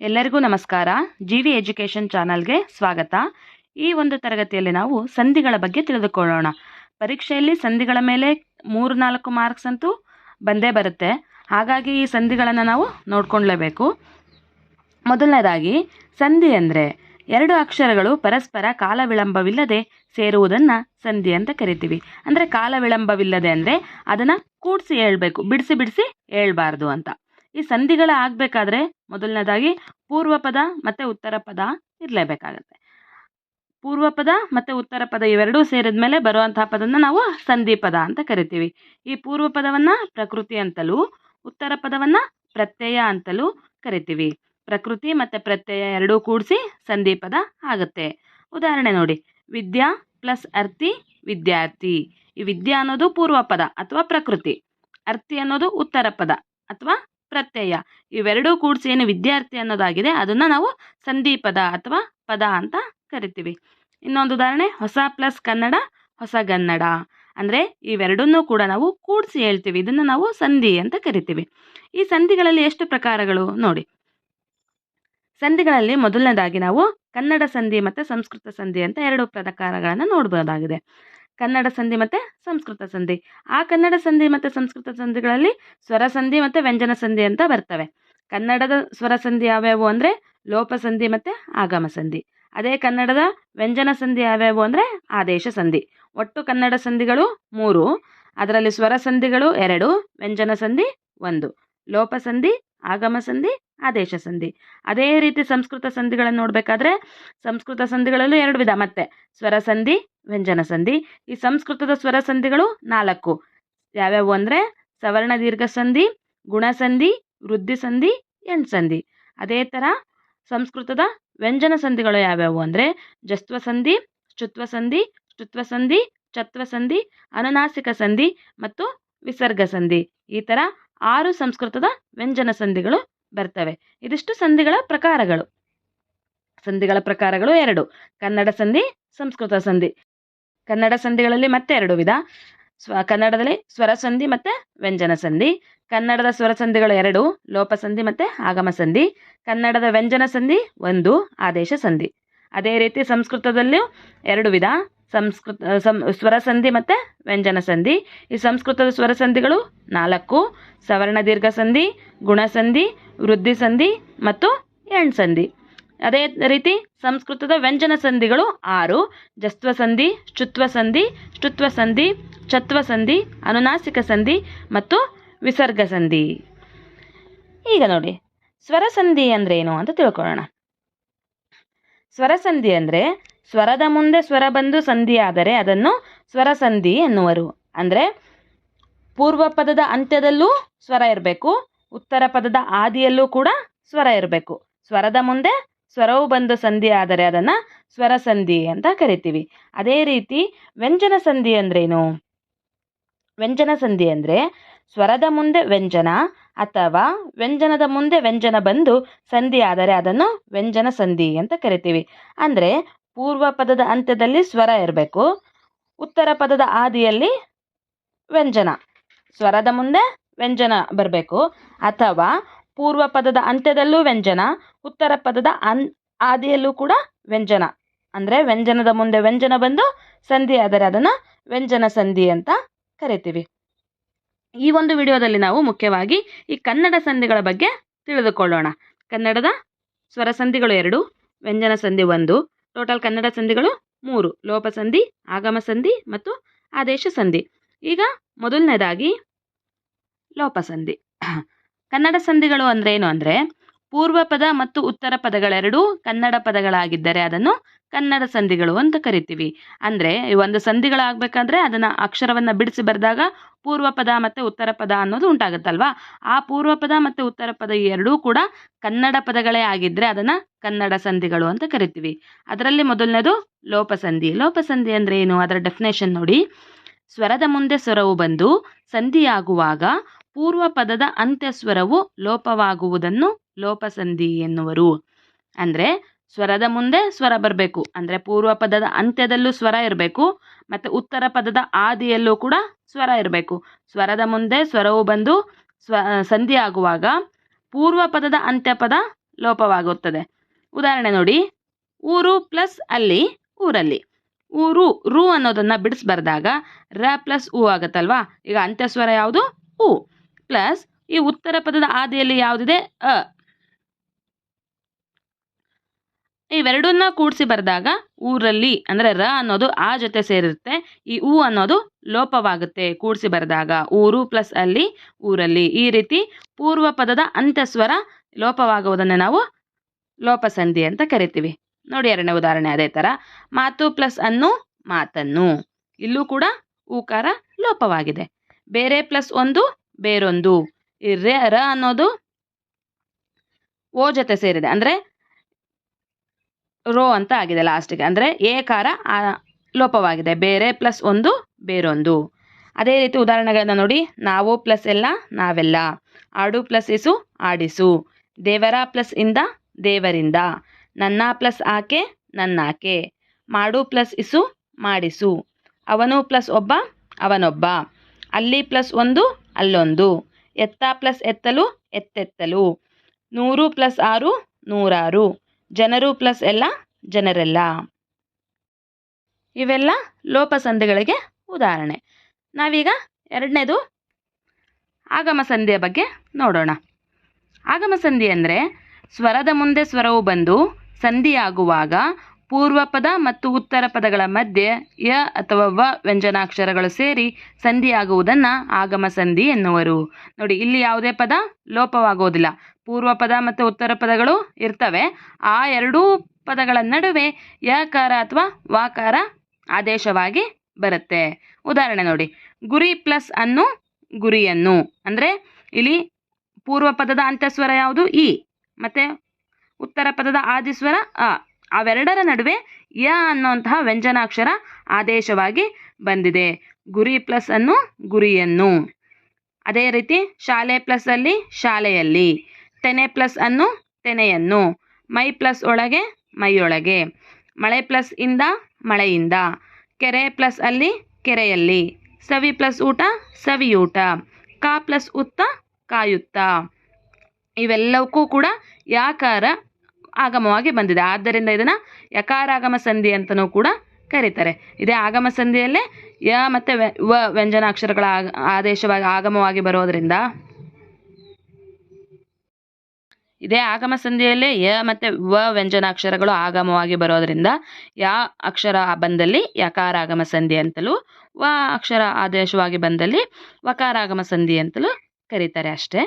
ಎಲ್ಲರಿಗೂ ನಮಸ್ಕಾರ. G V education ಚಾನಲ್ಗೆ ಸ್ವಾಗತ. ಈ ಒಂದು ತರಗತಿಯಲ್ಲಿ ನಾವು ಸಂಧಿಗಳ ಬಗ್ಗೆ ತಿಳಿದುಕೊಳ್ಳೋಣ. ಪರೀಕ್ಷೆಯಲ್ಲಿ ಸಂಧಿಗಳ ಮೇಲೆ ಮೂರು ನಾಲ್ಕು ಮಾರ್ಕ್ಸ್ ಅಂತೂ ಬಂದೇ ಬರುತ್ತೆ. ಹಾಗಾಗಿ ಈ ಸಂಧಿಗಳನ್ನು ನಾವು ನೋಡ್ಕೊಳ್ಳೇಬೇಕು ಮೊದಲನೇದಾಗಿ, ಸಂಧಿ ಅಂದರೆ ಎರಡು ಅಕ್ಷರಗಳು ಪರಸ್ಪರ ಕಾಲ ವಿಳಂಬವಿಲ್ಲದೆ ಸೇರುವುದನ್ನು ಸಂಧಿ ಅಂತ ಕರಿತೀವಿ. ಅಂದರೆ ಕಾಲ ವಿಳಂಬವಿಲ್ಲದೆ ಅಂದರೆ ಅದನ್ನು ಕೂಡಿಸಿ ಹೇಳಬೇಕು, ಬಿಡಿಸಿ ಬಿಡಿಸಿ ಹೇಳ್ಬಾರ್ದು ಅಂತ. ಈ ಸಂಧಿಗಳ ಆಗಬೇಕಾದ್ರೆ ಮೊದಲನೇದಾಗಿ ಪೂರ್ವ ಪದ ಮತ್ತು ಉತ್ತರ ಪದ ಇರಲೇಬೇಕಾಗತ್ತೆ. ಪೂರ್ವ ಪದ ಮತ್ತು ಉತ್ತರ ಪದ ಇವೆರಡೂ ಸೇರಿದ ಮೇಲೆ ಬರುವಂತಹ ಪದನ ನಾವು ಸಂಧಿ ಪದ ಅಂತ ಕರಿತೀವಿ. ಈ ಪೂರ್ವ ಪದವನ್ನು ಪ್ರಕೃತಿ ಅಂತಲೂ, ಉತ್ತರ ಪದವನ್ನು ಪ್ರತ್ಯಯ ಅಂತಲೂ ಕರಿತೀವಿ. ಪ್ರಕೃತಿ ಮತ್ತು ಪ್ರತ್ಯಯ ಎರಡೂ ಕೂಡಿಸಿ ಸಂಧಿ ಪದ ಆಗುತ್ತೆ. ಉದಾಹರಣೆ ನೋಡಿ, ವಿದ್ಯಾ ಪ್ಲಸ್ ಅರ್ಥಿ ವಿದ್ಯಾರ್ಥಿ. ಈ ವಿದ್ಯಾ ಅನ್ನೋದು ಪೂರ್ವ ಪದ ಅಥವಾ ಪ್ರಕೃತಿ. ಅರ್ಥಿ ಅನ್ನೋದು ಉತ್ತರ ಪದ ಅಥವಾ ಪ್ರತ್ಯಯ. ಇವೆರಡೂ ಕೂಡಿಸಿ ಏನು ವಿದ್ಯಾರ್ಥಿ ಅನ್ನೋದಾಗಿದೆ. ಅದನ್ನು ನಾವು ಸಂಧಿ ಪದ ಅಥವಾ ಪದ ಅಂತ ಕರಿತೀವಿ. ಇನ್ನೊಂದು ಉದಾಹರಣೆ, ಹೊಸ ಪ್ಲಸ್ ಕನ್ನಡ ಹೊಸಗನ್ನಡ ಅಂದರೆ ಇವೆರಡನ್ನೂ ಕೂಡ ನಾವು ಕೂಡಿಸಿ ಹೇಳ್ತೀವಿ. ಇದನ್ನು ನಾವು ಸಂಧಿ ಅಂತ ಕರಿತೀವಿ. ಈ ಸಂಧಿಗಳಲ್ಲಿ ಎಷ್ಟು ಪ್ರಕಾರಗಳು ನೋಡಿ. ಸಂಧಿಗಳಲ್ಲಿ ಮೊದಲನೇದಾಗಿ ನಾವು ಕನ್ನಡ ಸಂಧಿ ಮತ್ತು ಸಂಸ್ಕೃತ ಸಂಧಿ ಅಂತ ಎರಡು ಪ್ರಕಾರಗಳನ್ನು ನೋಡ್ಬೋದಾಗಿದೆ. ಕನ್ನಡ ಸಂಧಿ ಮತ್ತು ಸಂಸ್ಕೃತ ಸಂಧಿ. ಆ ಕನ್ನಡ ಸಂಧಿ ಮತ್ತು ಸಂಸ್ಕೃತ ಸಂಧಿಗಳಲ್ಲಿ ಸ್ವರ ಸಂಧಿ ಮತ್ತು ವ್ಯಂಜನ ಸಂಧಿ ಅಂತ ಬರ್ತವೆ. ಕನ್ನಡದ ಸ್ವರ ಸಂಧಿ ಯಾವ್ಯಾವು ಅಂದರೆ ಲೋಪ ಸಂಧಿ ಮತ್ತು ಆಗಮ ಸಂಧಿ. ಅದೇ ಕನ್ನಡದ ವ್ಯಂಜನ ಸಂಧಿ ಯಾವ್ಯಾವು ಅಂದರೆ ಆದೇಶ ಸಂಧಿ. ಒಟ್ಟು ಕನ್ನಡ ಸಂಧಿಗಳು ಮೂರು. ಅದರಲ್ಲಿ ಸ್ವರ ಸಂಧಿಗಳು ಎರಡು, ವ್ಯಂಜನ ಸಂಧಿ ಒಂದು. ಲೋಪ ಸಂಧಿ, ಆಗಮ ಸಂಧಿ ಆದೇಶ ಸಂಧಿ. ಅದೇ ರೀತಿ ಸಂಸ್ಕೃತ ಸಂಧಿಗಳನ್ನು ನೋಡಬೇಕಾದ್ರೆ ಸಂಸ್ಕೃತ ಸಂಧಿಗಳಲ್ಲೂ ಎರಡು ವಿಧ. ಮತ್ತೆ ಸ್ವರ ಸಂಧಿ, ವ್ಯಂಜನ ಸಂಧಿ. ಈ ಸಂಸ್ಕೃತದ ಸ್ವರ ಸಂಧಿಗಳು ನಾಲ್ಕು. ಯಾವ್ಯಾವು ಅಂದರೆ ಸವರ್ಣ ದೀರ್ಘ ಸಂಧಿ ಗುಣಸಂಧಿ ವೃದ್ಧಿ ಸಂಧಿ ಸಂಧಿ. ಅದೇ ಥರ ಸಂಸ್ಕೃತದ ವ್ಯಂಜನ ಸಂಧಿಗಳು ಯಾವ್ಯಾವು ಅಂದರೆ ಜಸ್ತ್ವ ಸಂಧಿ ಶುತ್ವ ಸಂಧಿ ಶುತ್ವ ಸಂಧಿ ಚತ್ವ ಸಂಧಿ, ಅನುನಾಸಿಕ ಸಂಧಿ ಮತ್ತು ವಿಸರ್ಗ ಸಂಧಿ. ಈ ಥರ ಆರು ಸಂಸ್ಕೃತದ ವ್ಯಂಜನ ಸಂಧಿಗಳು ಬರ್ತವೆ. ಇದಿಷ್ಟು ಸಂಧಿಗಳ ಪ್ರಕಾರಗಳು. ಸಂಧಿಗಳ ಪ್ರಕಾರಗಳು ಎರಡು. ಕನ್ನಡ ಸಂಧಿ, ಸಂಸ್ಕೃತ ಸಂಧಿ. ಕನ್ನಡ ಸಂಧಿಗಳಲ್ಲಿ ಮತ್ತೆ ಎರಡು ವಿಧ. ಸ್ವ, ಕನ್ನಡದಲ್ಲಿ ಸ್ವರ ಸಂಧಿ ಮತ್ತು ವ್ಯಂಜನ ಸಂಧಿ. ಕನ್ನಡದ ಸ್ವರ ಸಂಧಿಗಳು ಎರಡು. ಲೋಪ ಸಂಧಿ ಮತ್ತು ಆಗಮ ಸಂಧಿ. ಕನ್ನಡದ ವ್ಯಂಜನ ಸಂಧಿ ಒಂದು, ಆದೇಶ ಸಂಧಿ. ಅದೇ ರೀತಿ ಸಂಸ್ಕೃತದಲ್ಲೂ ಎರಡು ವಿಧ. ಸಂಸ್ಕೃತ ಸ್ವರ ಸಂಧಿ ಮತ್ತು ವ್ಯಂಜನ ಸಂಧಿ. ಈ ಸಂಸ್ಕೃತದ ಸ್ವರ ಸಂಧಿಗಳು ನಾಲ್ಕು. ಸವರ್ಣ ದೀರ್ಘ ಸಂಧಿ ಗುಣಸಂಧಿ ವೃದ್ಧಿ ಸಂಧಿ ಮತ್ತು ಎಣ್ ಸಂಧಿ. ಅದೇ ರೀತಿ ಸಂಸ್ಕೃತದ ವ್ಯಂಜನ ಸಂಧಿಗಳು ಆರು. ಜಸ್ತ್ವ ಸಂಧಿ ಶುತ್ವ ಸಂಧಿ ಶುತ್ವ ಸಂಧಿ ಚತ್ವ ಸಂಧಿ, ಅನುನಾಸಿಕ ಸಂಧಿ ಮತ್ತು ವಿಸರ್ಗ ಸಂಧಿ. ಈಗ ನೋಡಿ, ಸ್ವರ ಸಂಧಿ ಅಂದರೆ ಏನು ಅಂತ ತಿಳ್ಕೊಳ್ಳೋಣ. ಸ್ವರ ಸಂಧಿ ಅಂದರೆ ಸ್ವರದ ಮುಂದೆ ಸ್ವರ ಬಂದು ಸಂಧಿಯಾದರೆ ಅದನ್ನು ಸ್ವರ ಸಂಧಿ ಎನ್ನುವರು. ಅಂದರೆ ಪೂರ್ವ ಪದದ ಅಂತ್ಯದಲ್ಲೂ ಸ್ವರ ಇರಬೇಕು, ಉತ್ತರ ಪದದ ಆದಿಯಲ್ಲೂ ಕೂಡ ಸ್ವರ ಇರಬೇಕು. ಸ್ವರದ ಮುಂದೆ ಸ್ವರವು ಬಂದು ಸಂಧಿ ಆದರೆ ಅದನ್ನು ಸ್ವರ ಸಂಧಿ ಅಂತ ಕರಿತೀವಿ. ಅದೇ ರೀತಿ ವ್ಯಂಜನ ಸಂಧಿ ಅಂದ್ರೇನು? ವ್ಯಂಜನ ಸಂಧಿ ಅಂದರೆ ಸ್ವರದ ಮುಂದೆ ವ್ಯಂಜನ ಅಥವಾ ವ್ಯಂಜನದ ಮುಂದೆ ವ್ಯಂಜನ ಬಂದು ಸಂಧಿ ಆದರೆ ಅದನ್ನು ವ್ಯಂಜನ ಸಂಧಿ ಅಂತ ಕರಿತೀವಿ. ಅಂದರೆ ಪೂರ್ವ ಪದದ ಅಂತ್ಯದಲ್ಲಿ ಸ್ವರ ಇರಬೇಕು. ಉತ್ತರ ಪದದ ಆದಿಯಲ್ಲಿ ವ್ಯಂಜನ. ಸ್ವರದ ಮುಂದೆ ವ್ಯಂಜನ ಬರಬೇಕು. ಅಥವಾ ಪೂರ್ವ ಪದದ ಅಂತ್ಯದಲ್ಲೂ ವ್ಯಂಜನ, ಉತ್ತರ ಪದದ ಅನ್, ಆದಿಯಲ್ಲೂ ಕೂಡ ವ್ಯಂಜನ. ಅಂದರೆ ವ್ಯಂಜನದ ಮುಂದೆ ವ್ಯಂಜನ ಬಂದು ಸಂಧಿ ಆದರೆ ಅದನ್ನು ವ್ಯಂಜನ ಸಂಧಿ ಅಂತ ಕರಿತೀವಿ. ಈ ಒಂದು ವಿಡಿಯೋದಲ್ಲಿ ನಾವು ಮುಖ್ಯವಾಗಿ ಈ ಕನ್ನಡ ಸಂಧಿಗಳ ಬಗ್ಗೆ ತಿಳಿದುಕೊಳ್ಳೋಣ. ಕನ್ನಡದ ಸ್ವರ ಸಂಧಿಗಳು ಎರಡು, ವ್ಯಂಜನ ಸಂಧಿ ಒಂದು ಟೋಟಲ್ ಕನ್ನಡ ಸಂಧಿಗಳು ಮೂರು. ಲೋಪ ಸಂಧಿ, ಆಗಮ ಸಂಧಿ ಮತ್ತು ಆದೇಶ ಸಂಧಿ. ಈಗ ಮೊದಲನೇದಾಗಿ ಲೋಪ ಸಂಧಿ. ಕನ್ನಡ ಸಂಧಿಗಳು ಅಂದ್ರೆ ಏನು ಅಂದರೆ ಪೂರ್ವ ಪದ ಮತ್ತು ಉತ್ತರ ಪದಗಳೆರಡೂ ಕನ್ನಡ ಪದಗಳಾಗಿದ್ದರೆ ಅದನ್ನು ಕನ್ನಡ ಸಂಧಿಗಳು ಅಂತ ಕರಿತೀವಿ. ಅಂದರೆ ಒಂದು ಸಂಧಿಗಳಾಗಬೇಕಂದ್ರೆ ಅದನ್ನು ಅಕ್ಷರವನ್ನು ಬಿಡಿಸಿ ಬರೆದಾಗ ಪೂರ್ವ ಪದ ಮತ್ತು ಉತ್ತರ ಪದ ಅನ್ನೋದು ಉಂಟಾಗುತ್ತಲ್ವಾ? ಆ ಪೂರ್ವ ಪದ ಮತ್ತು ಉತ್ತರ ಪದ ಎರಡೂ ಕೂಡ ಕನ್ನಡ ಪದಗಳೇ ಆಗಿದ್ದರೆ ಅದನ್ನು ಕನ್ನಡ ಸಂಧಿಗಳು ಅಂತ ಕರಿತೀವಿ. ಅದರಲ್ಲಿ ಮೊದಲನೇದು ಲೋಪಸಂಧಿ. ಲೋಪಸಂಧಿ ಅಂದ್ರೆ ಏನು? ಅದರ ಡೆಫಿನೇಷನ್ ನೋಡಿ. ಸ್ವರದ ಮುಂದೆ ಸ್ವರವು ಬಂದು ಸಂಧಿಯಾಗುವಾಗ ಪೂರ್ವ ಪದದ ಅಂತ್ಯಸ್ವರವು ಲೋಪವಾಗುವುದನ್ನು ಲೋಪಸಂಧಿ ಎನ್ನುವರು. ಅಂದರೆ ಸ್ವರದ ಮುಂದೆ ಸ್ವರ ಬರಬೇಕು. ಅಂದರೆ ಪೂರ್ವ ಪದದ ಅಂತ್ಯದಲ್ಲೂ ಸ್ವರ ಇರಬೇಕು, ಮತ್ತು ಉತ್ತರ ಪದದ ಆದಿಯಲ್ಲೂ ಕೂಡ ಸ್ವರ ಇರಬೇಕು. ಸ್ವರದ ಮುಂದೆ ಸ್ವರವು ಬಂದು ಸ್ವ ಸಂಧಿ ಆಗುವಾಗ ಪೂರ್ವ ಪದದ ಅಂತ್ಯ ಪದ ಲೋಪವಾಗುತ್ತದೆ. ಉದಾಹರಣೆ ನೋಡಿ, ಊರು ಪ್ಲಸ್ ಅಲ್ಲಿ ಊರಲ್ಲಿ. ಊರು, ರು ಅನ್ನೋದನ್ನು ಬಿಡಿಸ್ಬಾರ್ದಾಗ ರ ಪ್ಲಸ್ ಉ ಆಗುತ್ತಲ್ವಾ? ಈಗ ಅಂತ್ಯ ಸ್ವರ ಯಾವುದು? ಉ ಪ್ಲಸ್ ಈ ಉತ್ತರ ಪದದ ಆದಿಯಲ್ಲಿ ಯಾವುದಿದೆ? ಅ. ಇವೆರಡನ್ನ ಕೂಡಿಸಿ ಬರೆದಾಗ ಊರಲ್ಲಿ ಅಂದರೆ ರ ಅನ್ನೋದು ಆ ಜೊತೆ ಸೇರಿರುತ್ತೆ. ಈ ಊ ಅನ್ನೋದು ಲೋಪವಾಗುತ್ತೆ ಕೂಡಿಸಿ ಬರೆದಾಗ. ಊರು ಪ್ಲಸ್ ಅಲ್ಲಿ ಊರಲ್ಲಿ. ಈ ರೀತಿ ಪೂರ್ವ ಪದದ ಅಂತ್ಯಸ್ವರ ಲೋಪವಾಗುವುದನ್ನು ನಾವು ಲೋಪಸಂಧಿ ಅಂತ ಕರಿತೀವಿ. ನೋಡಿ ಎರಡನೇ ಉದಾಹರಣೆ ಅದೇ ಥರ ಮಾತು ಪ್ಲಸ್ ಅನ್ನು ಮಾತನ್ನು. ಇಲ್ಲೂ ಕೂಡ ಊಕಾರ ಲೋಪವಾಗಿದೆ. ಬೇರೆ ಪ್ಲಸ್ ಒಂದು, ಬೇರೊಂದು. ಈ ರ ಅನ್ನೋದು ಓ ಜೊತೆ ಸೇರಿದೆ. ಅಂದರೆ ರೋ ಅಂತ ಆಗಿದೆ ಲಾಸ್ಟಿಗೆ ಅಂದರೆ ಕಾರ ಲೋಪವಾಗಿದೆ. ಬೇರೆ ಪ್ಲಸ್ ಒಂದು, ಬೇರೊಂದು. ಅದೇ ರೀತಿ ಉದಾಹರಣೆಗಳನ್ನ ನೋಡಿ. ನಾವು ಪ್ಲಸ್ ಎಲ್ಲ, ನಾವೆಲ್ಲ. ಆಡು ಪ್ಲಸ್ ಇಸು, ಆಡಿಸು. ದೇವರ ಪ್ಲಸ್ ಇಂದ, ದೇವರಿಂದ. ನನ್ನ ಪ್ಲಸ್ ಆಕೆ, ನನ್ನಾಕೆ. ಮಾಡು ಪ್ಲಸ್ ಇಸು, ಮಾಡಿಸು. ಅವನು ಪ್ಲಸ್ ಒಬ್ಬ, ಅವನೊಬ್ಬ. ಅಲ್ಲಿ ಪ್ಲಸ್ ಒಂದು, ಅಲ್ಲೊಂದು. ಎತ್ತ ಪ್ಲಸ್ ಎತ್ತಲು, ಎತ್ತೆತ್ತಲು. ನೂರು ಪ್ಲಸ್ ಆರು, ನೂರಾರು. ಜನರು ಪ್ಲಸ್ ಎಲ್ಲ ಜನರೆಲ್ಲ. ಇವೆಲ್ಲ ಲೋಪಸಂಧಿಗಳಿಗೆ ಉದಾಹರಣೆ. ನಾವೀಗ ಎರಡನೇದು ಆಗಮ ಸಂಧಿಯ ಬಗ್ಗೆ ನೋಡೋಣ. ಆಗಮ ಸಂಧಿ ಅಂದರೆ ಸ್ವರದ ಮುಂದೆ ಸ್ವರವು ಬಂದು ಸಂಧಿಯಾಗುವಾಗ ಪೂರ್ವ ಪದ ಮತ್ತು ಉತ್ತರ ಪದಗಳ ಮಧ್ಯೆ ಯ ಅಥವಾ ವ ವ್ಯಂಜನಾಕ್ಷರಗಳು ಸೇರಿ ಸಂಧಿಯಾಗುವುದನ್ನು ಆಗಮ ಸಂಧಿ ಎನ್ನುವರು. ನೋಡಿ, ಇಲ್ಲಿ ಯಾವುದೇ ಪದ ಲೋಪವಾಗುವುದಿಲ್ಲ. ಪೂರ್ವ ಪದ ಮತ್ತು ಉತ್ತರ ಪದಗಳು ಇರ್ತವೆ. ಆ ಎರಡೂ ಪದಗಳ ನಡುವೆ ಯಕಾರ ಅಥವಾ ವಾಕಾರ ಆದೇಶವಾಗಿ ಬರುತ್ತೆ. ಉದಾಹರಣೆ ನೋಡಿ. ಗುರಿ ಪ್ಲಸ್ ಅನ್ನು ಗುರಿಯನ್ನು. ಅಂದರೆ ಇಲ್ಲಿ ಪೂರ್ವ ಪದದ ಅಂತ್ಯಸ್ವರ ಯಾವುದು? ಇ ಮತ್ತು ಉತ್ತರ ಪದದ ಆದಿಸ್ವರ ಅ. ಅವೆರಡರ ನಡುವೆ ಯ ಅನ್ನುವಂತಹ ವ್ಯಂಜನಾಕ್ಷರ ಆದೇಶವಾಗಿ ಬಂದಿದೆ. ಗುರಿ ಪ್ಲಸ್ ಅನ್ನು ಗುರಿಯನ್ನು. ಅದೇ ರೀತಿ ಶಾಲೆ ಪ್ಲಸ್ ಅಲ್ಲಿ ಶಾಲೆಯಲ್ಲಿ. ತೆನೆ ಪ್ಲಸ್ ಅನ್ನು ತೆನೆಯನ್ನು. ಮೈ ಪ್ಲಸ್ ಒಳಗೆ ಮೈಯೊಳಗೆ. ಮಳೆ ಪ್ಲಸ್ ಇಂದ ಮಳೆಯಿಂದ. ಕೆರೆ ಪ್ಲಸ್ ಅಲ್ಲಿ ಕೆರೆಯಲ್ಲಿ. ಸವಿ ಪ್ಲಸ್ ಊಟ ಸವಿಯೂಟ. ಕಾ ಪ್ಲಸ್ ಉತ್ತ ಕಾಯುತ್ತ. ಇವೆಲ್ಲವಕ್ಕೂ ಕೂಡ ಯಾಕಾರ ಆಗಮವಾಗಿ ಬಂದಿದೆ. ಆದ್ದರಿಂದ ಇದನ್ನು ಯಕಾರಾಗಮ ಸಂಧಿ ಅಂತಲೂ ಕೂಡ ಕರೀತಾರೆ. ಇದೇ ಆಗಮ ಸಂಧಿಯಲ್ಲೇ ಯ ಮತ್ತು ವ್ಯಂಜನಾಕ್ಷರಗಳ ಆದೇಶವಾಗಿ ಆಗಮವಾಗಿ ಬರೋದರಿಂದ ಇದೇ ಆಗಮ ಸಂಧಿಯಲ್ಲೇ ಯ ಮತ್ತು ವ ವ್ಯಂಜನಾಕ್ಷರಗಳು ಆಗಮವಾಗಿ ಬರೋದರಿಂದ ಯಾ ಅಕ್ಷರ ಬಂದಲ್ಲಿ ಯಕಾರಾಗಮ ಸಂಧಿ ಅಂತಲೂ, ವ ಅಕ್ಷರ ಆದೇಶವಾಗಿ ಬಂದಲ್ಲಿ ವಕಾರಾಗಮ ಸಂಧಿ ಅಂತಲೂ ಕರೀತಾರೆ ಅಷ್ಟೇ.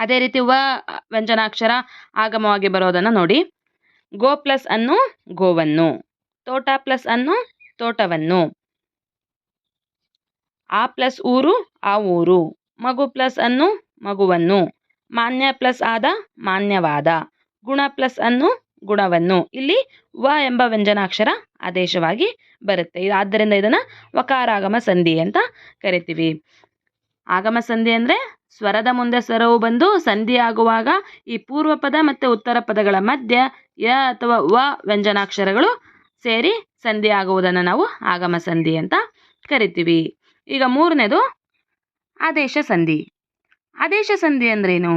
ಅದೇ ರೀತಿ ವ ವ್ಯಂಜನಾಕ್ಷರ ಆಗಮವಾಗಿ ಬರೋದನ್ನು ನೋಡಿ. ಗೋ ಪ್ಲಸ್ ಅನ್ನು ಗೋವನ್ನು, ತೋಟ ಪ್ಲಸ್ ಅನ್ನು ತೋಟವನ್ನು, ಆ ಪ್ಲಸ್ ಊರು ಆ ಊರು, ಮಗು ಪ್ಲಸ್ ಅನ್ನು ಮಗುವನ್ನು. ಮಾನ್ಯ ಪ್ಲಸ್ ಆದ ಮಾನ್ಯವಾದ. ಗುಣ ಪ್ಲಸ್ ಅನ್ನು ಗುಣವನ್ನು. ಇಲ್ಲಿ ವ ಎಂಬ ವ್ಯಂಜನಾಕ್ಷರ ಆದೇಶವಾಗಿ ಬರುತ್ತೆ. ಆದ್ದರಿಂದ ಇದನ್ನು ವಕಾರಾಗಮ ಸಂಧಿ ಅಂತ ಕರಿತೀವಿ. ಆಗಮ ಸಂಧಿ ಅಂದರೆ ಸ್ವರದ ಮುಂದೆ ಸ್ವರವು ಬಂದು ಸಂಧಿ ಆಗುವಾಗ ಈ ಪೂರ್ವ ಪದ ಮತ್ತು ಉತ್ತರ ಪದಗಳ ಮಧ್ಯ ಯ ಅಥವಾ ವ ವ್ಯಂಜನಾಕ್ಷರಗಳು ಸೇರಿ ಸಂಧಿ ಆಗುವುದನ್ನು ನಾವು ಆಗಮ ಸಂಧಿ ಅಂತ ಕರಿತೀವಿ. ಈಗ ಮೂರನೇದು ಆದೇಶ ಸಂಧಿ. ಆದೇಶ ಸಂಧಿ ಅಂದ್ರೇನು?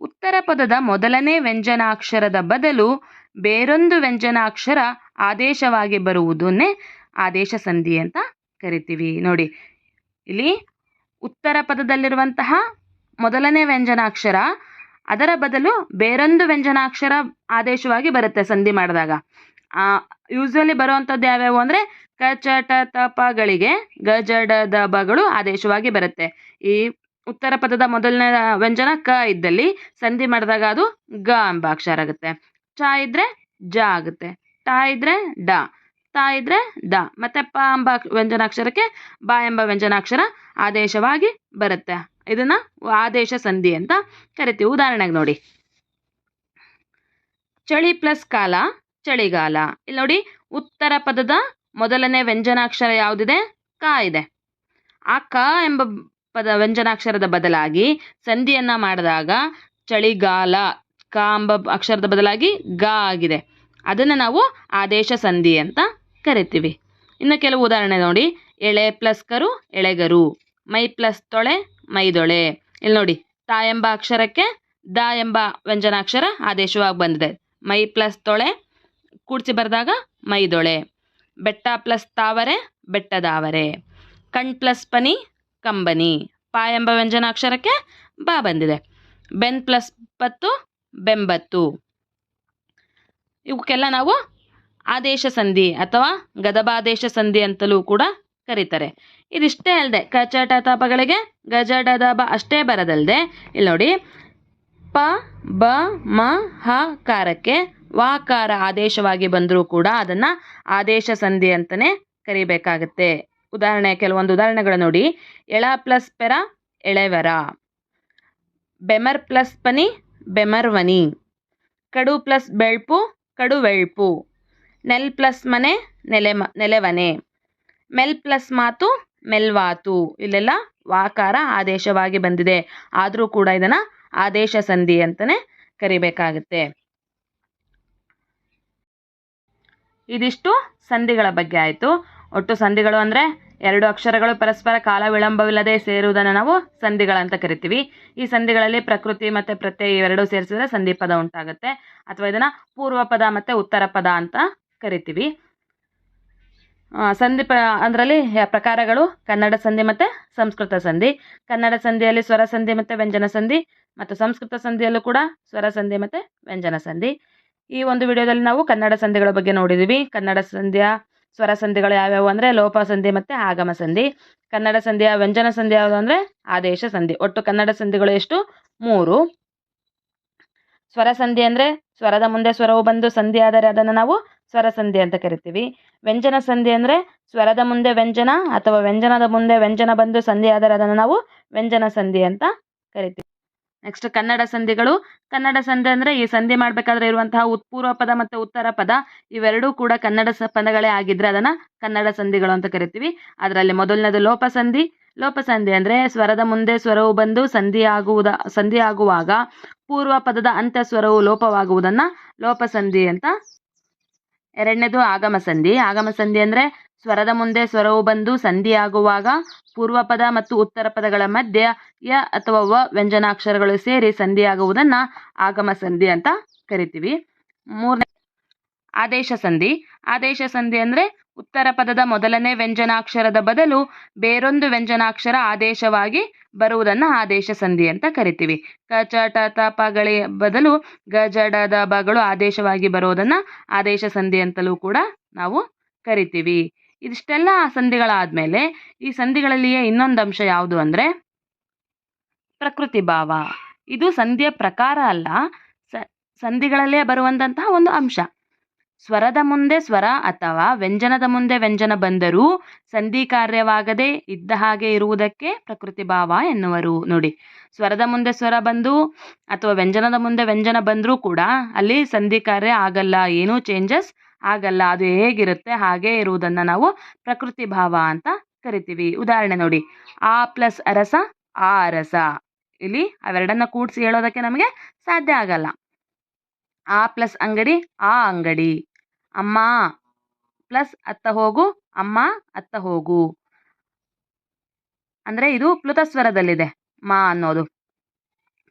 ಉತ್ತರ ಪದದ ಮೊದಲನೇ ವ್ಯಂಜನಾಕ್ಷರದ ಬದಲು ಬೇರೊಂದು ವ್ಯಂಜನಾಕ್ಷರ ಆದೇಶವಾಗಿ ಬರುವುದನ್ನೇ ಆದೇಶ ಸಂಧಿ ಅಂತ ಕರಿತೀವಿ. ನೋಡಿ, ಇಲ್ಲಿ ಉತ್ತರ ಪದದಲ್ಲಿರುವಂತಹ ಮೊದಲನೇ ವ್ಯಂಜನಾಕ್ಷರ, ಅದರ ಬದಲು ಬೇರೊಂದು ವ್ಯಂಜನಾಕ್ಷರ ಆದೇಶವಾಗಿ ಬರುತ್ತೆ ಸಂಧಿ ಮಾಡಿದಾಗ. ಯೂಸ್ವಲಿ ಬರುವಂಥದ್ದು ಯಾವ್ಯಾವು ಅಂದರೆ ಕ, ಚ, ಟ, ತ ಬಗಳು ಆದೇಶವಾಗಿ ಬರುತ್ತೆ. ಈ ಉತ್ತರ ಪದದ ಮೊದಲನೇ ವ್ಯಂಜನ ಕ ಇದ್ದಲ್ಲಿ ಸಂಧಿ ಮಾಡಿದಾಗ ಅದು ಗ ಎಂಬ ಅಕ್ಷರ ಆಗುತ್ತೆ. ಚ ಇದ್ರೆ ಜ ಆಗುತ್ತೆ. ಟ ಇದ್ರೆ ಡ. ತ ಇದ್ರೆ ದ. ಮತ್ತೆ ಪ ಎಂಬ ವ್ಯಂಜನಾಕ್ಷರಕ್ಕೆ ಬ ಎಂಬ ವ್ಯಂಜನಾಕ್ಷರ ಆದೇಶವಾಗಿ ಬರುತ್ತೆ. ಇದನ್ನ ಆದೇಶ ಸಂಧಿ ಅಂತ ಕರಿತೀವಿ. ಉದಾಹರಣೆಗೆ ನೋಡಿ. ಚಳಿ ಪ್ಲಸ್ ಕಾಲ, ಚಳಿಗಾಲ. ಇಲ್ಲಿ ನೋಡಿ, ಉತ್ತರ ಪದದ ಮೊದಲನೇ ವ್ಯಂಜನಾಕ್ಷರ ಯಾವುದಿದೆ? ಕ ಇದೆ. ಆ ಕ ಎಂಬ ಪದ ವ್ಯಂಜನಾಕ್ಷರದ ಬದಲಾಗಿ ಸಂಧಿಯನ್ನ ಮಾಡಿದಾಗ ಚಳಿಗಾಲ ಕ ಅಕ್ಷರದ ಬದಲಾಗಿ ಗ ಆಗಿದೆ. ಅದನ್ನು ನಾವು ಆದೇಶ ಸಂಧಿ ಅಂತ ಕರಿತೀವಿ. ಇನ್ನು ಕೆಲವು ಉದಾಹರಣೆ ನೋಡಿ. ಎಳೆ ಪ್ಲಸ್ ಕರು, ಎಳೆಗರು. ಮೈ ಪ್ಲಸ್ ತೊಳೆ ಮೈದೊಳೆ ಇಲ್ಲಿ ನೋಡಿ. ತಾ ಎಂಬ ಅಕ್ಷರಕ್ಕೆ ದ ಎಂಬ ವ್ಯಂಜನಾಕ್ಷರ ಆದೇಶವಾಗಿ ಬಂದಿದೆ. ಮೈ ಪ್ಲಸ್ ತೊಳೆ, ಕೂಡಿಸಿ ಬರೆದಾಗ ಮೈದೊಳೆ ಬೆಟ್ಟ ಪ್ಲಸ್ ತಾವರೆ, ಬೆಟ್ಟದಾವರೆ. ಕಣ್ ಪ್ಲಸ್ ಪನಿ ಕಂಬನಿ. ಪ ಎಂಬ ವ್ಯಂಜನಾಕ್ಷರಕ್ಕೆ ಬಾ ಬಂದಿದೆ. ಬೆನ್ ಪ್ಲಸ್ ಪತ್ತು, ಬೆಂಬತ್ತು. ಇವಕ್ಕೆಲ್ಲ ನಾವು ಆದೇಶ ಸಂಧಿ ಅಥವಾ ಗದಬಾದೇಶ ಸಂಧಿ ಅಂತಲೂ ಕೂಡ ಕರೀತಾರೆ. ಇದಿಷ್ಟೇ ಅಲ್ಲದೆ ಕಚಟ ತಾಪಗಳಿಗೆ ಗಜಡ ಬ ಅಷ್ಟೇ ಬರದಲ್ಲದೆ ಇಲ್ಲಿ ನೋಡಿ, ಪ, ಬ, ಮ, ಹ, ಕಾರಕ್ಕೆ ವಾಕಾರ ಆದೇಶವಾಗಿ ಬಂದರೂ ಕೂಡ ಅದನ್ನು ಆದೇಶ ಸಂಧಿ ಅಂತಲೇ ಕರಿಬೇಕಾಗತ್ತೆ. ಉದಾಹರಣೆ, ಕೆಲವೊಂದು ಉದಾಹರಣೆಗಳು ನೋಡಿ. ಎಳ ಪ್ಲಸ್ ಪೆರ, ಎಳೆವರ. ಬೆಮರ್ ಪ್ಲಸ್ ಪನಿ ಬೆಮರ್ವನಿ ಕಡು ಪ್ಲಸ್ ಬೆಳ್ಪು ಕಡುವೆಳ್ಪು ನೆಲ್ ಪ್ಲಸ್ ಮನೆ, ನೆಲೆ ನೆಲೆವನೆ ಮೆಲ್ ಪ್ಲಸ್ ಮಾತು ಮೆಲ್ವಾತು ಇಲ್ಲೆಲ್ಲ ವಾಕಾರ, ಆದೇಶವಾಗಿ ಬಂದಿದೆ. ಆದರೂ ಕೂಡ ಇದನ್ನು ಆದೇಶ ಸಂಧಿ ಅಂತಲೇ ಕರಿಬೇಕಾಗುತ್ತೆ. ಇದಿಷ್ಟು ಸಂಧಿಗಳ ಬಗ್ಗೆ ಆಯಿತು. ಒಟ್ಟು ಸಂಧಿಗಳು ಅಂದರೆ ಎರಡು ಅಕ್ಷರಗಳು ಪರಸ್ಪರ ಕಾಲ ವಿಳಂಬವಿಲ್ಲದೆ ಸೇರುವುದನ್ನು ನಾವು ಸಂಧಿಗಳಂತ ಕರಿತೀವಿ. ಈ ಸಂಧಿಗಳಲ್ಲಿ ಪ್ರಕೃತಿ ಮತ್ತು ಪ್ರತ್ಯಯ ಇವೆರಡೂ ಸೇರಿಸಿದ್ರೆ ಸಂಧಿ ಪದ ಉಂಟಾಗುತ್ತೆ. ಅಥವಾ ಇದನ್ನು ಪೂರ್ವ ಪದ ಮತ್ತು ಉತ್ತರ ಪದ ಅಂತ ಕರಿತೀವಿ. ಸಂಧಿ ಪ, ಅದರಲ್ಲಿ ಪ್ರಕಾರಗಳು ಕನ್ನಡ ಸಂಧಿ ಮತ್ತು ಸಂಸ್ಕೃತ ಸಂಧಿ. ಕನ್ನಡ ಸಂಧಿಯಲ್ಲಿ ಸ್ವರ ಸಂಧಿ ಮತ್ತು ವ್ಯಂಜನ ಸಂಧಿ ಮತ್ತು ಸಂಸ್ಕೃತ ಸಂಧಿಯಲ್ಲೂ ಕೂಡ ಸ್ವರ ಸಂಧಿ ಮತ್ತು ವ್ಯಂಜನ ಸಂಧಿ. ಈ ಒಂದು ವಿಡಿಯೋದಲ್ಲಿ ನಾವು ಕನ್ನಡ ಸಂಧಿಗಳ ಬಗ್ಗೆ ನೋಡಿದ್ದೀವಿ ಕನ್ನಡ ಸಂಧಿಯ ಸ್ವರ ಸಂಧಿಗಳು ಯಾವ್ಯಾವು ಅಂದರೆ ಲೋಪ ಸಂಧಿ ಮತ್ತು ಆಗಮ ಸಂಧಿ. ಕನ್ನಡ ಸಂಧಿಯ ವ್ಯಂಜನ ಸಂಧಿ ಯಾವುದು ಅಂದರೆ ಆದೇಶ ಸಂಧಿ. ಒಟ್ಟು ಕನ್ನಡ ಸಂಧಿಗಳು ಎಷ್ಟು? ಮೂರು. ಸ್ವರ ಸಂಧಿ ಅಂದರೆ ಸ್ವರದ ಮುಂದೆ ಸ್ವರವು ಬಂದು ಸಂಧಿ ಆದರೆ ಅದನ್ನು ನಾವು ಸ್ವರ ಸಂಧಿ ಅಂತ ಕರಿತೀವಿ. ವ್ಯಂಜನ ಸಂಧಿ ಅಂದರೆ ಸ್ವರದ ಮುಂದೆ ವ್ಯಂಜನ ಅಥವಾ ವ್ಯಂಜನದ ಮುಂದೆ ವ್ಯಂಜನ ಬಂದು ಸಂಧಿ ಆದರೆ ಅದನ್ನು ನಾವು ವ್ಯಂಜನ ಸಂಧಿ ಅಂತ ಕರಿತೀವಿ. ನೆಕ್ಸ್ಟ್ ಕನ್ನಡ ಸಂಧಿಗಳು. ಕನ್ನಡ ಸಂಧಿ ಅಂದರೆ ಈ ಸಂಧಿ ಮಾಡಬೇಕಾದ್ರೆ ಇರುವಂತಹ ಉತ್ಪೂರ್ವ ಪದ ಮತ್ತು ಉತ್ತರ ಪದ ಇವೆರಡೂ ಕೂಡ ಕನ್ನಡ ಪದಗಳೇ ಆಗಿದ್ದರೆ ಅದನ್ನು ಕನ್ನಡ ಸಂಧಿಗಳು ಅಂತ ಕರಿತೀವಿ. ಅದರಲ್ಲಿ ಮೊದಲನೇದು ಲೋಪ ಸಂಧಿ ಅಂದರೆ ಸ್ವರದ ಮುಂದೆ ಸ್ವರವು ಬಂದು ಸಂಧಿ ಆಗುವುದ, ಸಂಧಿ ಆಗುವಾಗ ಪೂರ್ವ ಪದದ ಅಂತ್ಯ ಸ್ವರವು ಲೋಪವಾಗುವುದನ್ನು ಲೋಪ ಸಂಧಿ ಅಂತ. ಎರಡನೇದು ಆಗಮ ಸಂಧಿ. ಆಗಮ ಸಂಧಿ ಅಂದರೆ ಸ್ವರದ ಮುಂದೆ ಸ್ವರವು ಬಂದು ಸಂಧಿಯಾಗುವಾಗ ಪೂರ್ವಪದ ಪೂರ್ವ ಪದ ಮತ್ತು ಉತ್ತರ ಪದಗಳ ಮಧ್ಯ ಯ ಅಥವಾ ವ ವ್ಯಂಜನಾಕ್ಷರಗಳು ಸೇರಿ ಸಂಧಿಯಾಗುವುದನ್ನು ಆಗಮ ಸಂಧಿ ಅಂತ ಕರಿತೀವಿ. ಮೂರನೇ ಆದೇಶ ಸಂಧಿ. ಆದೇಶ ಸಂಧಿ ಅಂದರೆ ಉತ್ತರ ಪದದ ಮೊದಲನೇ ವ್ಯಂಜನಾಕ್ಷರದ ಬದಲು ಬೇರೊಂದು ವ್ಯಂಜನಾಕ್ಷರ ಆದೇಶವಾಗಿ ಬರುವುದನ್ನು ಆದೇಶ ಸಂಧಿ ಅಂತ ಕರಿತೀವಿ. ಕ, ಚ, ಟ, ತ ಬದಲು ಗ, ಜ, ಡ, ದ ಬಗಳು ಆದೇಶವಾಗಿ ಬರೋದನ್ನು ಆದೇಶ ಸಂಧಿ ಅಂತಲೂ ಕೂಡ ನಾವು ಕರಿತೀವಿ. ಇದಿಷ್ಟೆಲ್ಲ ಸಂಧಿಗಳಾದಮೇಲೆ ಈ ಸಂಧಿಗಳಲ್ಲಿಯೇ ಇನ್ನೊಂದು ಅಂಶ ಯಾವುದು ಅಂದರೆ ಪ್ರಕೃತಿ ಭಾವ. ಇದು ಸಂಧಿಯ ಪ್ರಕಾರ ಅಲ್ಲ ಸಂಧಿಗಳಲ್ಲೇ ಬರುವಂತಹ ಒಂದು ಅಂಶ. ಸ್ವರದ ಮುಂದೆ ಸ್ವರ ಅಥವಾ ವ್ಯಂಜನದ ಮುಂದೆ ವ್ಯಂಜನ ಬಂದರೂ ಸಂಧಿ ಕಾರ್ಯವಾಗದೆ ಇದ್ದ ಹಾಗೆ ಇರುವುದಕ್ಕೆ ಪ್ರಕೃತಿ ಭಾವ ಎನ್ನುವರು. ನೋಡಿ, ಸ್ವರದ ಮುಂದೆ ಸ್ವರ ಬಂದು ಅಥವಾ ವ್ಯಂಜನದ ಮುಂದೆ ವ್ಯಂಜನ ಬಂದರೂ ಕೂಡ ಅಲ್ಲಿ ಸಂಧಿ ಕಾರ್ಯ ಆಗಲ್ಲ, ಏನೂ ಚೇಂಜಸ್ ಆಗಲ್ಲ, ಅದು ಹೇಗಿರುತ್ತೆ, ಹಾಗೇ ಇರುವುದನ್ನು ನಾವು ಪ್ರಕೃತಿ ಭಾವ ಅಂತ ಕರಿತೀವಿ. ಉದಾಹರಣೆ ನೋಡಿ, ಆ ಪ್ಲಸ್ ಅರಸ ಆ ಅರಸ ಇಲ್ಲಿ ಅವೆರಡನ್ನ ಕೂಡಿಸಿ ಹೇಳೋದಕ್ಕೆ ನಮಗೆ ಸಾಧ್ಯ ಆಗಲ್ಲ. ಆ ಪ್ಲಸ್ ಅಂಗಡಿ, ಆ ಅಂಗಡಿ. ಅಮ್ಮ, ಪ್ಲಸ್ ಅತ್ತ ಹೋಗು, ಅಮ್ಮ ಅತ್ತ ಹೋಗು. ಅಂದರೆ ಇದು ಪ್ಲುತಸ್ವರದಲ್ಲಿದೆ, ಮಾ ಅನ್ನೋದು.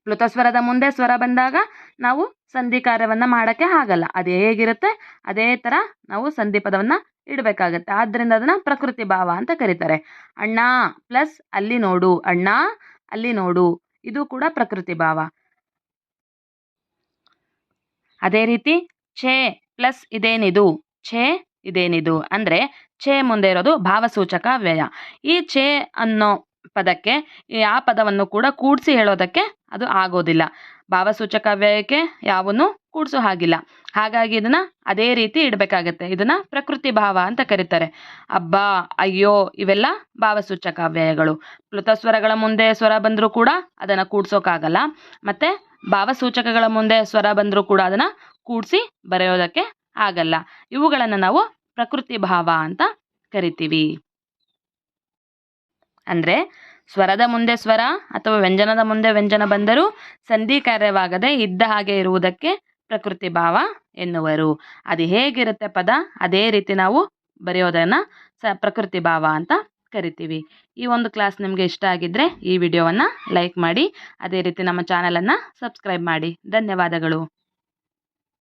ಪ್ಲುತಸ್ವರದ ಮುಂದೆ ಸ್ವರ ಬಂದಾಗ ನಾವು ಸಂಧಿ ಕಾರ್ಯವನ್ನು ಮಾಡೋಕ್ಕೆ ಆಗಲ್ಲ. ಅದು ಹೇಗಿರುತ್ತೆ? ಅದೇ ಥರ ನಾವು ಸಂಧಿ ಪದವನ್ನು ಇಡಬೇಕಾಗತ್ತೆ. ಆದ್ದರಿಂದ ಅದನ್ನು ಪ್ರಕೃತಿ ಭಾವ ಅಂತ ಕರೀತಾರೆ. ಅಣ್ಣ ಪ್ಲಸ್ ಅಲ್ಲಿ ನೋಡು. ಅಣ್ಣ ಅಲ್ಲಿ ನೋಡು. ಇದು ಕೂಡ ಪ್ರಕೃತಿ ಭಾವ. ಅದೇ ರೀತಿ ಛೇ ಪ್ಲಸ್ ಇದೇನಿದು? ಛೇ ಇದೇನಿದು? ಅಂದರೆ ಛೇ ಮುಂದೆ ಇರೋದು ಭಾವಸೂಚಕ ವ್ಯಯ. ಈ ಛೇ ಅನ್ನೋ ಪದಕ್ಕೆ ಆ ಪದವನ್ನು ಕೂಡ ಕೂಡಿಸಿ ಹೇಳೋದಕ್ಕೆ ಅದು ಆಗೋದಿಲ್ಲ. ಭಾವಸೂಚಕ ವ್ಯಯಕ್ಕೆ ಯಾವನ್ನು ಕೂಡಿಸೋ ಹಾಗಿಲ್ಲ. ಹಾಗಾಗಿ ಇದನ್ನ ಅದೇ ರೀತಿ ಇಡಬೇಕಾಗತ್ತೆ. ಇದನ್ನ ಪ್ರಕೃತಿ ಭಾವ ಅಂತ ಕರೀತಾರೆ. ಅಬ್ಬ, ಅಯ್ಯೋ, ಇವೆಲ್ಲ ಭಾವಸೂಚಕ ವ್ಯಯಗಳು ಪ್ಲುತಸ್ವರಗಳ ಮುಂದೆ ಸ್ವರ ಬಂದರೂ ಕೂಡ ಅದನ್ನು ಕೂಡ್ಸೋಕ್ಕಾಗಲ್ಲ ಮತ್ತೆ ಭಾವಸೂಚಕಗಳ ಮುಂದೆ ಸ್ವರ ಬಂದರೂ ಕೂಡ ಅದನ್ನು ಕೂಡಿಸಿ ಬರೆಯೋದಕ್ಕೆ ಆಗಲ್ಲ. ಇವುಗಳನ್ನು ನಾವು ಪ್ರಕೃತಿ ಭಾವ ಅಂತ ಕರಿತೀವಿ. ಅಂದರೆ ಸ್ವರದ ಮುಂದೆ ಸ್ವರ ಅಥವಾ ವ್ಯಂಜನದ ಮುಂದೆ ವ್ಯಂಜನ ಬಂದರೂ ಸಂಧಿ ಕಾರ್ಯವಾಗದೆ ಇದ್ದ ಹಾಗೆ ಇರುವುದಕ್ಕೆ ಪ್ರಕೃತಿ ಭಾವ ಎನ್ನುವರು. ಅದು ಹೇಗಿರುತ್ತೆ ಪದ? ಅದೇ ರೀತಿ ನಾವು ಬರೆಯೋದನ್ನು ಸ ಪ್ರಕೃತಿ ಭಾವ ಅಂತ ಕರಿತೀವಿ. ಈ ಒಂದು ಕ್ಲಾಸ್ ನಿಮಗೆ ಇಷ್ಟ ಆಗಿದ್ದರೆ ಈ ವಿಡಿಯೋವನ್ನು ಲೈಕ್ ಮಾಡಿ, ಅದೇ ರೀತಿ ನಮ್ಮ ಚಾನಲನ್ನು ಸಬ್ಸ್ಕ್ರೈಬ್ ಮಾಡಿ. ಧನ್ಯವಾದಗಳು.